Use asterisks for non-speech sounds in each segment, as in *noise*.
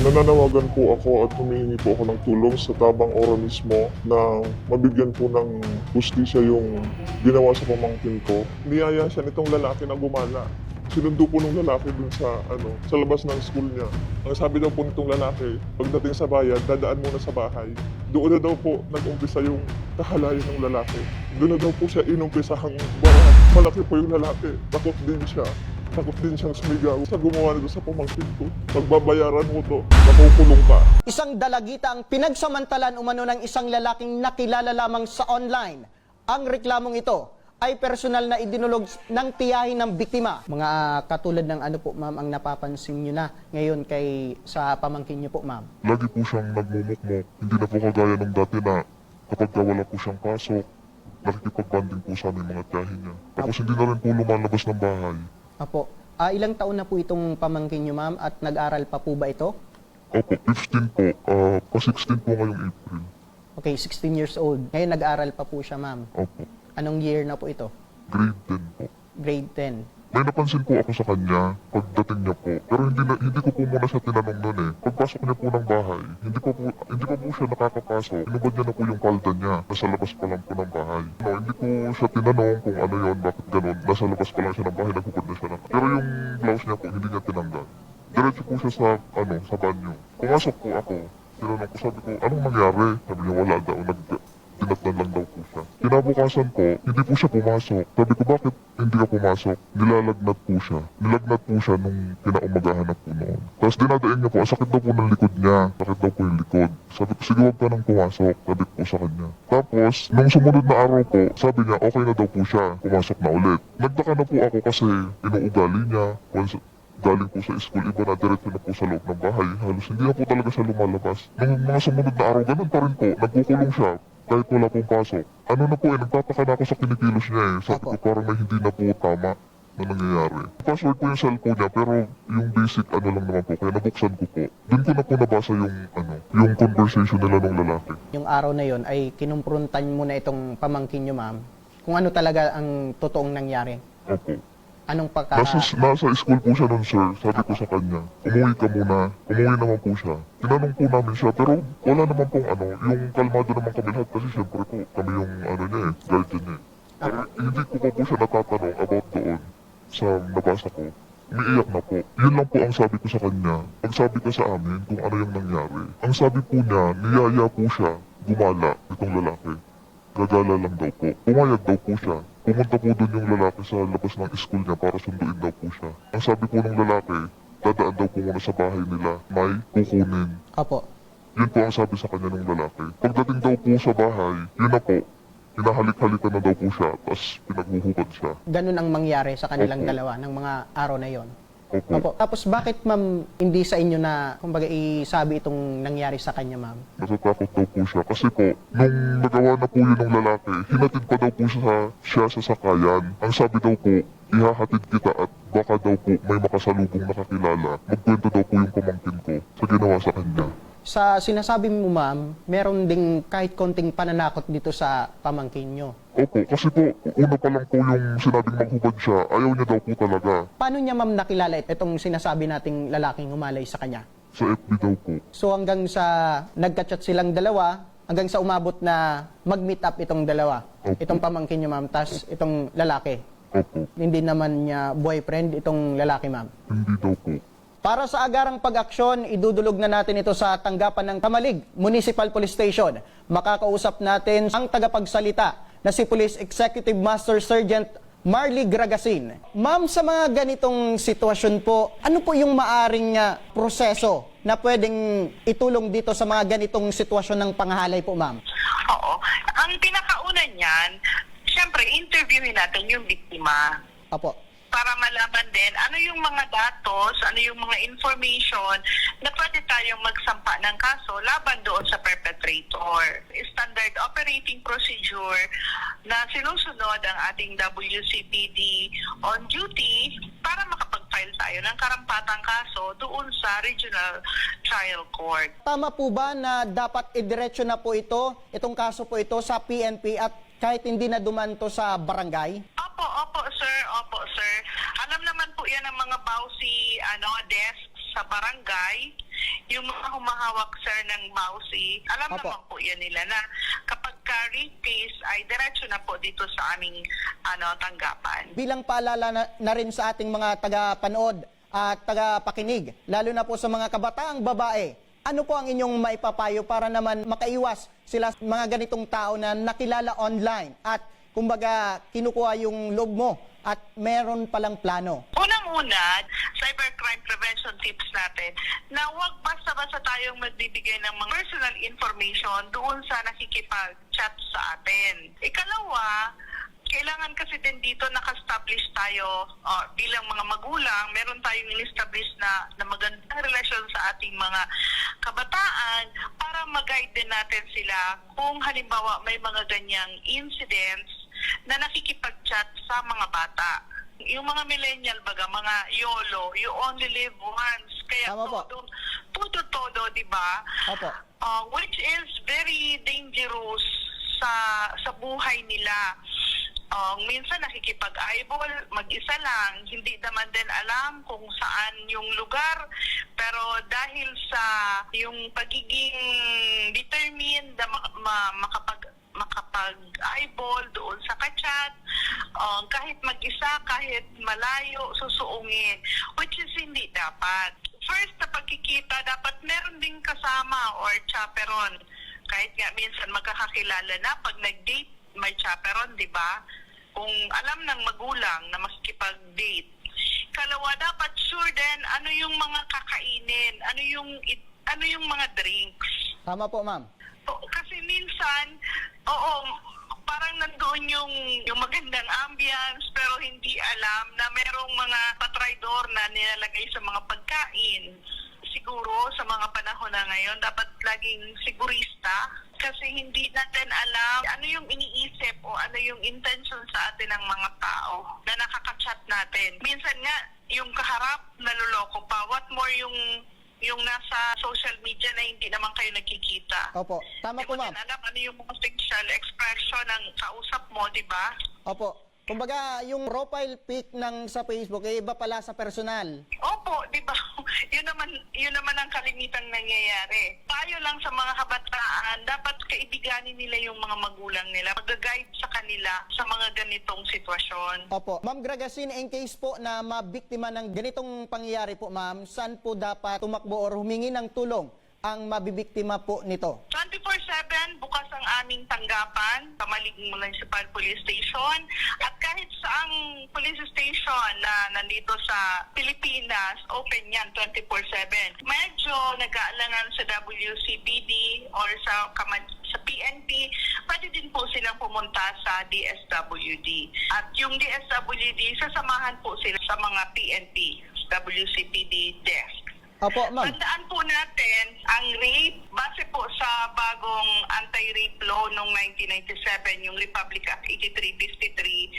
nananawagan po ako at humihingi po ako ng tulong sa tabang ora mismo na mabigyan po ng justisya yung ginawa sa pamangkin ko. Niyaya siya nitong lalaki na gumala. Sinundo po ng lalaki dun sa ano sa labas ng school niya. Ang sabi daw po nitong lalaki, pagdating sa bayan, dadaan muna sa bahay. Doon na daw po nag-umpisa yung kahalayan ng lalaki. Doon na daw po siya inumpisahang barat. Malaki po yung lalaki. Takot din siya. Takot din siyang sumigaw sa gumawa nito sa pamangkin ko. Pagbabayaran mo to, nakukulong ka. Isang dalagita ang pinagsamantalan umano ng isang lalaking nakilala lamang sa online. Ang reklamong ito ay personal na idinulog ng tiyahin ng biktima. Mga katulad ng ano po ma'am ang napapansin nyo na ngayon kay sa pamangkin nyo po ma'am. Lagi po siyang nagmumukmok. Hindi na po kagaya nung dati na kapag ka wala po siyang pasok, nakikipag-banding po sa aming mga tiyahin niya. Tapos hindi na rin po lumalabas ng bahay. Apo, ah, ilang taon na po itong pamangkin nyo ma'am at nag-aral pa po ba ito? Opo, 15 po. Ah, pa-16 po ngayong April. Okay, 16 years old. Ngayon nag-aral pa po siya ma'am. Opo. Anong year na po ito? Grade 10 po. Grade 10. May napansin po ako sa kanya pagdating niya po. Pero hindi na, hindi ko po muna siya tinanong noon eh. Pagpasok niya po ng bahay, hindi pa po, hindi pa po siya nakakapasok. Inubad niya na po yung palda niya. Nasa labas pa lang po ng bahay. No, hindi ko siya tinanong kung ano yon bakit ganun. Nasa labas pa lang siya ng bahay, naghubad na siya ng... Pero yung blouse niya po, hindi niya tinanggal. Diretso po siya sa, ano, sa banyo. Pumasok po ako. Tinanong ko, sabi ko, anong nangyari? Sabi niya, wala daw. Nag, tinatnan lang daw po. Kinabukasan po, hindi po siya pumasok. Sabi ko, bakit hindi ka pumasok? Nilalagnat po siya. Nilagnat po siya nung kinaumagahan na noon. Tapos dinadaing niya po, ang sakit daw po ng likod niya. Sakit daw po yung likod. Sabi ko, sige, huwag ka nang pumasok. Sabi ko sa kanya. Tapos, nung sumunod na araw po, sabi niya, okay na daw po siya. Pumasok na ulit. Nagtaka na po ako kasi inuugali niya. Once, galing po sa school, iba na diretso na po sa loob ng bahay. Halos hindi na po talaga siya lumalabas. Nung mga sumunod na araw, ganun pa rin po. Nagkukulong siya kahit wala pong pasok. Ano na po eh, nagtataka na ako sa kinikilos niya eh. Sabi ko parang may hindi na po tama na nangyayari. Password po yung cellphone niya pero yung basic ano lang naman po kaya nabuksan ko po. Doon ko na po nabasa yung ano, yung conversation nila ng lalaki. Yung araw na yon ay kinumprontan mo na itong pamangkin nyo ma'am kung ano talaga ang totoong nangyari. Opo. Anong pagka... Nasa, nasa school po siya nun, sir. Sabi ko sa kanya, umuwi ka muna. Umuwi naman po siya. Tinanong po namin siya, pero wala naman pong ano, yung kalmado naman kami lahat kasi syempre po, kami yung ano niya eh, guardian niya eh. Pero hindi ko pa po siya natatanong about doon sa nabasa ko. Umiiyak na po. Yun lang po ang sabi ko sa kanya. Pagsabi ka sa amin kung ano yung nangyari. Ang sabi po niya, niyaya po siya gumala itong lalaki. Gagala lang daw po. Pumayag daw po siya. Pumunta po doon yung lalaki sa labas ng school niya para sunduin daw po siya. Ang sabi po ng lalaki, dadaan daw po muna sa bahay nila. May kukunin. Opo. Yun po ang sabi sa kanya ng lalaki. Pagdating daw po sa bahay, yun na po. Hinahalik-halikan na daw po siya, tapos pinaghuhukad siya. Ganun ang mangyari sa kanilang Opo. dalawa ng mga araw na yon. Opo. Opo. Tapos bakit ma'am hindi sa inyo na kumbaga isabi itong nangyari sa kanya ma'am? Natatakot daw po siya. Kasi po, nung nagawa na po yun ng lalaki, hinatid pa daw po siya, siya sa sakayan. Ang sabi daw po, ihahatid kita at baka daw po may makasalubong nakakilala. Magkwento daw po yung pamangkin ko sa ginawa sa kanya. Sa sinasabi mo ma'am, meron ding kahit konting pananakot dito sa pamangkin nyo. Opo, kasi po, una pa lang po yung sinabing maghubad siya, ayaw niya daw po talaga. Paano niya ma'am nakilala itong sinasabi nating lalaking humalay sa kanya? Sa FB daw po. So hanggang sa nagka-chat silang dalawa, hanggang sa umabot na mag-meet up itong dalawa. Opo. Itong pamangkin niyo ma'am, tas itong lalaki. Opo, Hindi naman niya boyfriend itong lalaki ma'am. hindi daw po. Para sa agarang pag-aksyon, idudulog na natin ito sa tanggapan ng Tamalig Municipal Police Station. Makakausap natin ang tagapagsalita na si Police Executive Master Sergeant Marley Gragasin. Ma'am, sa mga ganitong sitwasyon po, ano po yung maaring nga proseso na pwedeng itulong dito sa mga ganitong sitwasyon ng panghalay po, ma'am? Oo. Ang pinakauna niyan, syempre, interviewin natin yung biktima Apo. Para malaman din ano yung mga datos, ano yung mga information na pwede tayong magsampa ng kaso laban doon sa perpetrator. Standard operating procedure na sinusunod ang ating WCPD on duty para makapag-file tayo ng karampatang kaso doon sa Regional Trial Court. Tama po ba na dapat idiretso na po ito, itong kaso po ito sa PNP at kahit hindi na dumanto sa barangay? Opo, opo, sir. Opo, sir. Alam naman po yan ng mga bawsi ano, desk sa barangay. yung mga humahawak sir ng Mausi, alam Opo. naman po yan nila na kapag ka rape case ay diretso na po dito sa aming ano tanggapan. Bilang paalala na, na rin sa ating mga taga-panood at taga-pakinig, lalo na po sa mga kabataang babae, ano po ang inyong maipapayo para naman makaiwas sila mga ganitong tao na nakilala online at kumbaga kinukuha yung loob mo at meron palang plano? Unang-una, cybercrime prevention tips natin na huwag basta-basta tayong magbibigay ng mga personal information doon sa nakikipag-chat sa atin. Ikalawa, kailangan kasi din dito naka-establish tayo uh, bilang mga magulang, meron tayong in-establish na, na magandang relasyon sa ating mga kabataan para mag-guide din natin sila kung halimbawa may mga ganyang incidents na nakikipag-chat sa mga bata. Yung mga millennial baga, mga YOLO, you only live once. Kaya Tama po. todo, todo, todo, di ba? Opo. Uh, which is very dangerous sa sa buhay nila. Uh, minsan nakikipag-eyeball, mag-isa lang, hindi naman din alam kung saan yung lugar. Pero dahil sa yung pagiging determined na ma- ma- makapag makapag-eyeball doon sa kachat, uh, kahit mag-isa, kahit malayo, susuungin, which is hindi dapat. First, na pagkikita, dapat meron ding kasama or chaperon. Kahit nga minsan magkakakilala na, pag nag-date, may chaperon, di ba? Kung alam ng magulang na maskipag-date. Kalawa, dapat sure din ano yung mga kakainin, ano yung ano yung mga drinks. Tama po, ma'am. O, kasi minsan, oo, parang nandoon yung, yung magandang ambience pero hindi alam na merong mga patraydor na nilalagay sa mga pagkain. Siguro sa mga panahon na ngayon, dapat laging sigurista kasi hindi natin alam ano yung iniisip o ano yung intention sa atin ng mga tao na nakakachat natin. Minsan nga, yung kaharap, naloloko pa. What more yung yung nasa social media na hindi naman kayo nagkikita. Opo. Tama Di po, mo ma'am. din alam ano yung mga facial expression ng kausap mo, di ba? Opo. Kumbaga, yung profile pic ng sa Facebook, eh, iba pala sa personal. Opo, di ba? *laughs* yun naman, yun naman ang kalimitang nangyayari. Tayo lang sa mga kabataan, dapat kaibiganin nila yung mga magulang nila, mag-guide sa kanila sa mga ganitong sitwasyon. Opo. Ma'am Gragasin, in case po na mabiktima ng ganitong pangyayari po, ma'am, saan po dapat tumakbo or humingi ng tulong ang mabibiktima po nito? 24-7, bukas ang aming tanggapan sa Malig Municipal Police Station. At kahit saang police station na nandito sa Pilipinas, open yan 24-7. Medyo nag-aalangan sa WCPD or sa, sa PNP, pwede din po silang pumunta sa DSWD. At yung DSWD, sasamahan po sila sa mga PNP, WCPD desk. Opo, ma'am. Tandaan po natin, ang rape, base po sa bagong anti-rape law noong 1997, yung Republic Act 8353,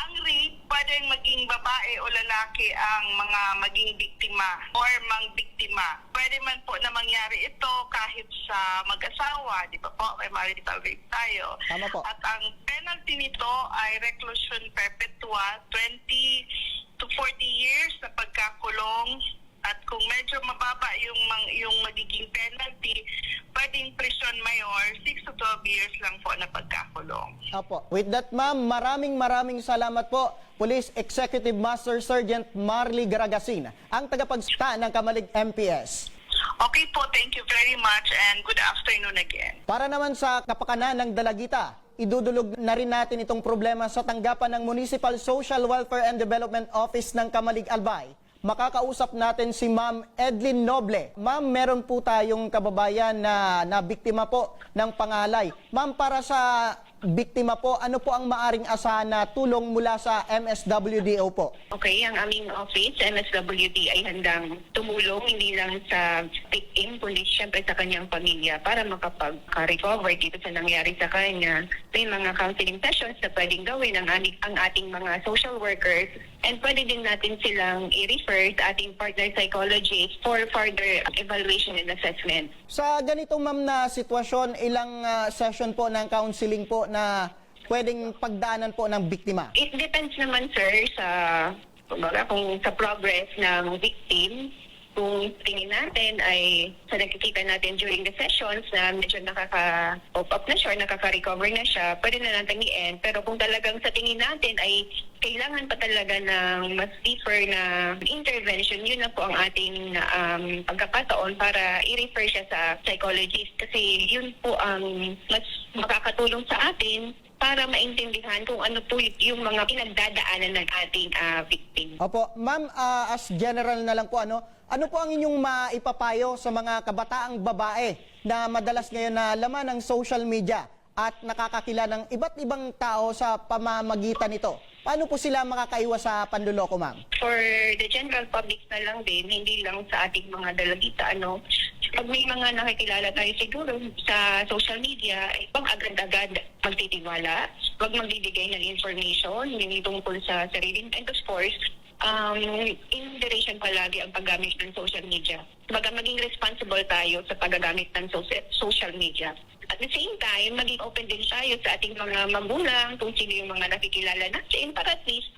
ang rape, pwedeng maging babae o lalaki ang mga maging biktima or mang biktima. Pwede man po na mangyari ito kahit sa mag-asawa, di ba po? May marital rape tayo. Tama po. At ang penalty nito ay reclusion perpetua, 20 to 40 years na pagkakulong at kung medyo mababa yung mang, yung magiging penalty, pwedeng prison mayor 6 to 12 years lang po na pagkakulong. Opo. With that, ma'am, maraming maraming salamat po, Police Executive Master Sergeant Marley Garagasin, ang tagapagsta ng Kamalig MPS. Okay po, thank you very much and good afternoon again. Para naman sa kapakanan ng dalagita, idudulog na rin natin itong problema sa tanggapan ng Municipal Social Welfare and Development Office ng Kamalig Albay. Makakausap natin si Ma'am Edlin Noble. Ma'am, meron po tayong kababayan na, na biktima po ng pangalay. Ma'am, para sa biktima po, ano po ang maaring asahan na tulong mula sa MSWDO po? Okay, ang aming office, MSWD, ay handang tumulong hindi lang sa victim, kundi siyempre sa kanyang pamilya para makapag-recover dito sa nangyari sa kanya. May mga counseling sessions na pwedeng gawin ang, ani- ang ating mga social workers and pwede din natin silang i-refer sa ating partner psychologist for further evaluation and assessment. Sa ganitong ma'am na sitwasyon, ilang ah, session po ng counseling po na pwedeng pagdaanan po ng biktima? It depends naman, sir, sa kumbaga, kung sa progress ng victim, kung tingin natin ay sa nakikita natin during the sessions na medyo nakaka-pop up na siya, or nakaka-recover na siya, pwede na natin i-end. Pero kung talagang sa tingin natin ay kailangan pa talaga ng mas deeper na intervention, yun na po ang ating um, pagkakataon para i-refer siya sa psychologist. Kasi yun po ang mas makakatulong sa atin para maintindihan kung ano po yung mga pinagdadaanan ng ating ah, victim. Opo, ma'am, ah, as general na lang po, ano, ano po ang inyong maipapayo sa mga kabataang babae na madalas ngayon na laman ng social media at nakakakila ng iba't ibang tao sa pamamagitan nito? Paano po sila makakaiwas sa panluloko, ma'am? For the general public na lang din, hindi lang sa ating mga dalagita, ano, pag may mga nakikilala tayo siguro sa social media, eh, pang agad-agad magtitiwala, wag magbibigay ng information, hindi tungkol sa sarili. And of course, um, in moderation palagi ang paggamit ng social media. Baga maging responsible tayo sa paggagamit ng social media. At the same time, maging open din tayo sa ating mga magulang, kung sino yung mga nakikilala natin, para at least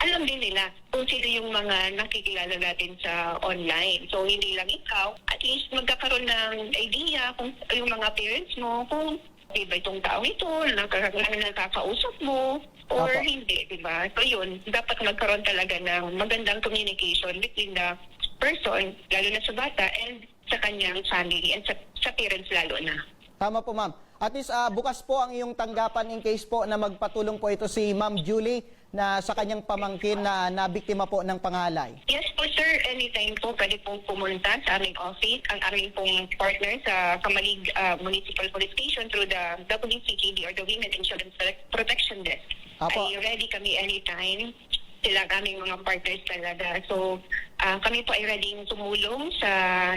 alam din nila kung sino yung mga nakikilala natin sa online. So, hindi lang ikaw, at least magkakaroon ng idea kung yung mga parents mo, kung di ba itong tao ito, nakaka- na nakakausap mo, or Apo. hindi, di ba? So, yun, dapat magkaroon talaga ng magandang communication between the person, lalo na sa bata, and sa kanyang family, and sa, sa parents lalo na. Tama po, ma'am. At least ah, bukas po ang iyong tanggapan in case po na magpatulong po ito si Ma'am Julie na sa kanyang pamangkin na nabiktima po ng pangalay. Yes po sir, anytime po pwede pong pumunta sa aming office, ang aming pong partner sa Kamalig uh, Municipal Police Station through the WCGD or the Women Insurance Protection Desk. Apo. Ay ready kami anytime. Sila ang aming mga partners talaga. So, ah, kami po ay ready tumulong sa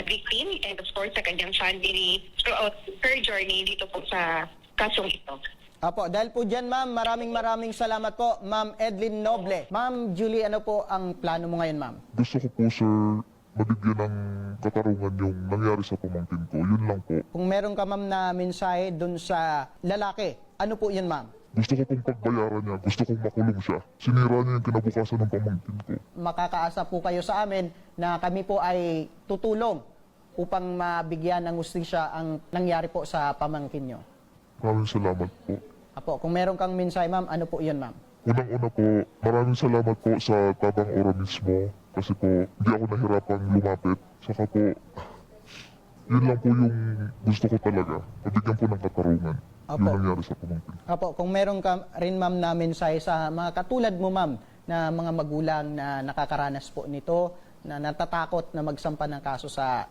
victim and of course sa kanyang family throughout her journey dito po sa kasong ito. Apo, dahil po dyan, ma'am, maraming maraming salamat po, ma'am Edlin Noble. Ma'am Julie, ano po ang plano mo ngayon, ma'am? Gusto ko po, sir, mabigyan ng katarungan yung nangyari sa pamangkin ko. Yun lang po. Kung meron ka, ma'am, na mensahe dun sa lalaki, ano po yun, ma'am? Gusto ko pong pagbayaran niya. Gusto kong makulong siya. Sinira niya yung kinabukasan ng pamangkin ko. Makakaasa po kayo sa amin na kami po ay tutulong upang mabigyan ng ustisya ang nangyari po sa pamangkin nyo. Maraming salamat po. Apo, kung meron kang mensahe, ma'am, ano po yun, ma'am? Unang-una po, maraming salamat po sa Tabang Ora mismo. Kasi po, hindi ako nahirapang lumapit. Saka po, yun lang po yung gusto ko talaga. Mabigyan po ng katarungan. Apo. Yung nangyari sa pamangkin. Apo, kung meron ka rin, ma'am, na mensahe sa mga katulad mo, ma'am, na mga magulang na nakakaranas po nito, na natatakot na magsampa ng kaso sa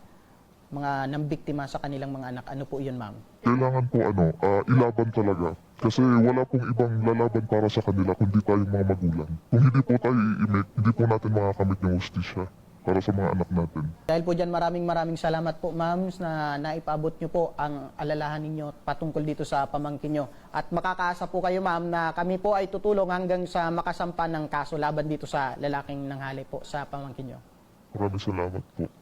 mga nambiktima sa kanilang mga anak, ano po yun, ma'am? Kailangan po ano, ah, ilaban talaga. Kasi wala pong ibang lalaban para sa kanila kundi tayong mga magulang. Kung hindi po tayo iimik, hindi po natin makakamit ng hustisya para sa mga anak natin. Dahil po dyan, maraming maraming salamat po, ma'am, na naipabot nyo po ang alalahan ninyo patungkol dito sa pamangkin nyo. At makakaasa po kayo, ma'am, na kami po ay tutulong hanggang sa makasampa ng kaso laban dito sa lalaking nanghali po sa pamangkin nyo. Maraming salamat po.